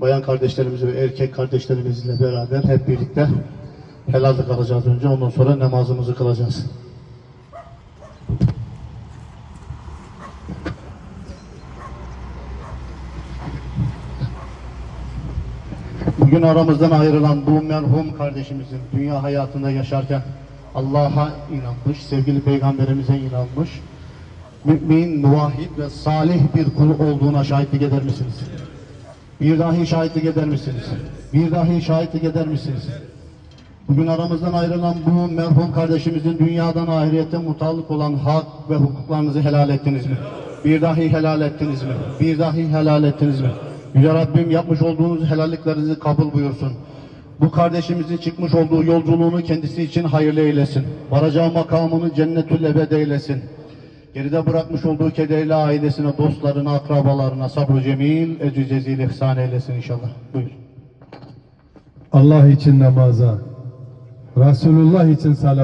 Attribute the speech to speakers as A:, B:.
A: bayan kardeşlerimiz ve erkek kardeşlerimizle beraber hep birlikte helallik alacağız önce. Ondan sonra namazımızı kılacağız. Bugün aramızdan ayrılan bu merhum kardeşimizin dünya hayatında yaşarken Allah'a inanmış, sevgili peygamberimize inanmış, mümin, muvahhid ve salih bir kul olduğuna şahitlik eder misiniz? Bir dahi şahitlik eder misiniz? Bir dahi şahitlik eder misiniz? Bugün aramızdan ayrılan bu merhum kardeşimizin dünyadan ahirete mutallık olan hak ve hukuklarınızı helal ettiniz mi? Bir dahi helal ettiniz mi? Bir dahi helal ettiniz mi? Yüce Rabbim yapmış olduğunuz helalliklerinizi kabul buyursun. Bu kardeşimizin çıkmış olduğu yolculuğunu kendisi için hayırlı eylesin. Varacağı makamını cennetül ebed eylesin. Geride bırakmış olduğu kederli ailesine, dostlarına, akrabalarına sabr-ı cemil, ecü cezil ihsan eylesin inşallah. Buyur.
B: Allah için namaza, Resulullah için salavat.